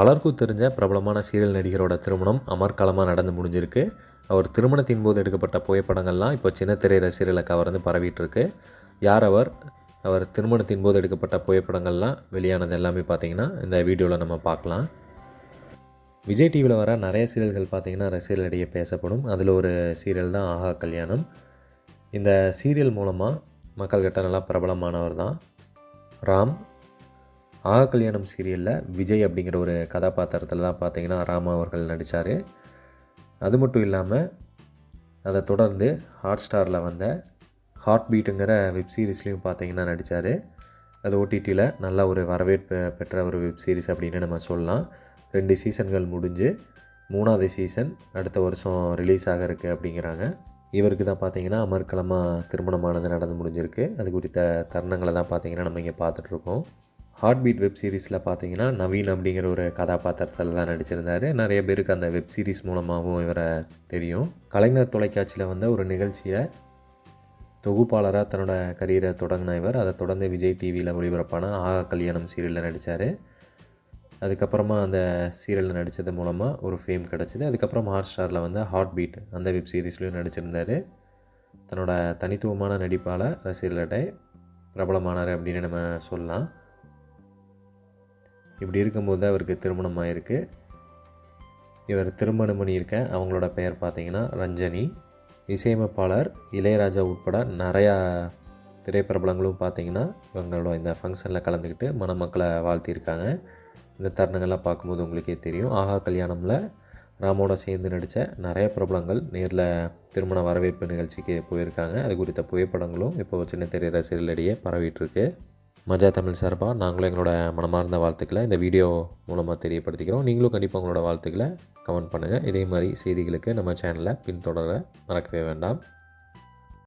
பலருக்கும் தெரிஞ்ச பிரபலமான சீரியல் நடிகரோட திருமணம் அமர்க்களமாக நடந்து முடிஞ்சிருக்கு. அவர் திருமணத்தின் போது எடுக்கப்பட்ட புகைப்படங்கள்லாம் இப்போ சின்னத்திரை ரசிகர்களை கவர்ந்து பரவிட்டுருக்கு. யார் அவர்? அவர் திருமணத்தின் போது எடுக்கப்பட்ட புகைப்படங்கள்லாம் வெளியானது எல்லாமே பார்த்திங்கன்னா இந்த வீடியோவில் நம்ம பார்க்கலாம். விஜய் டிவியில் வர நிறைய சீரியல்கள் பார்த்திங்கன்னா ரசிகர்களிடையே பேசப்படும். அதில் ஒரு சீரியல் தான் ஆஹா கல்யாணம். இந்த சீரியல் மூலமாக மக்கள்கிட்ட நல்லா பிரபலமானவர் தான். ராம் ஆஹா கல்யாணம் சீரியலில் விஜய் அப்படிங்கிற ஒரு கதாபாத்திரத்தில் தான் பார்த்தீங்கன்னா ராமா அவர்கள் நடித்தார் அது மட்டும் இல்லாமல் அதை தொடர்ந்து ஹாட் ஸ்டாரில் வந்த ஹாட் பீட்டுங்கிற வெப் சீரிஸ்லேயும் பார்த்தீங்கன்னா நடித்தார் அது ஓடிடியில் நல்ல ஒரு வரவேற்பு பெற்ற ஒரு வெப் சீரிஸ் அப்படின்னு நம்ம சொல்லலாம். ரெண்டு சீசன்கள் முடிஞ்சு மூணாவது சீசன் அடுத்த வருஷம் ரிலீஸ் ஆக இருக்குது அப்படிங்கிறாங்க. இவருக்கு தான் பார்த்தீங்கன்னா அமர்க்களமாக திருமணமானது நடந்து முடிஞ்சிருக்கு. அது குறித்த தருணங்களை தான் பார்த்தீங்கன்னா நம்ம இங்கே பார்த்துட்ருக்கோம் ஹார்ட் பீட் வெப் சீரிஸில் பார்த்தீங்கன்னா நவீன் அப்படிங்கிற ஒரு கதாபாத்திரத்தில் தான் நடிச்சிருந்தார். நிறைய பேருக்கு அந்த வெப் சீரிஸ் மூலமாகவும் இவரை தெரியும். கலைஞர் தொலைக்காட்சியில் வந்த ஒரு நிகழ்ச்சியை தொகுப்பாளராக தன்னோட கரியரை தொடங்கின இவர். அதை தொடர்ந்து விஜய் டிவியில் ஒளிபரப்பான ஆகா கல்யாணம் சீரியலில் நடித்தார் அதுக்கப்புறமா அந்த சீரியலில் நடித்தது மூலமாக ஒரு ஃபேம் கிடச்சிது. அதுக்கப்புறம் ஹாட் ஸ்டாரில் வந்து ஹார்ட் பீட் அந்த வெப் சீரிஸ்லேயும் நடிச்சிருந்தார். தன்னோட தனித்துவமான நடிப்பால் ரசிகர்களிடையே பிரபலமானார் அப்படின்னு நம்ம சொல்லலாம். இப்படி இருக்கும்போது அவருக்கு திருமணம் ஆயிருக்கு. இவர் திருமணம் பண்ணியிருக்க அவங்களோட பெயர் பார்த்தீங்கன்னா ரஞ்சனி. இசையமைப்பாளர் இளையராஜா உட்பட நிறையா திரைப்பிரபலங்களும் பார்த்தீங்கன்னா இவங்களோட இந்த ஃபங்க்ஷனில் கலந்துக்கிட்டு மணமக்களை வாழ்த்தியிருக்காங்க. இந்த தருணங்கள்லாம் பார்க்கும்போது உங்களுக்கே தெரியும். ஆஹா கல்யாணமில் ராமோட சேர்ந்து நடித்த நிறைய பிரபலங்கள் நேரில் திருமண வரவேற்பு நிகழ்ச்சிக்கு போயிருக்காங்க. அது குறித்த புகைப்படங்களும் இப்போ சின்ன திரை ரசிகர்களிடையே பரவிட்டுருக்கு மஜா தமிழ் சார்பாக நாங்களும் எங்களோட மனமார்ந்த வாழ்த்துக்களை இந்த வீடியோ மூலமாக தெரியப்படுத்திக்கிறோம். நீங்களும் கண்டிப்பாக உங்களோட வாழ்த்துக்களை கமெண்ட் பண்ணுங்கள் இதே மாதிரி செய்திகளுக்கு நம்ம சேனலை பின்தொடர மறக்கவே வேண்டாம்.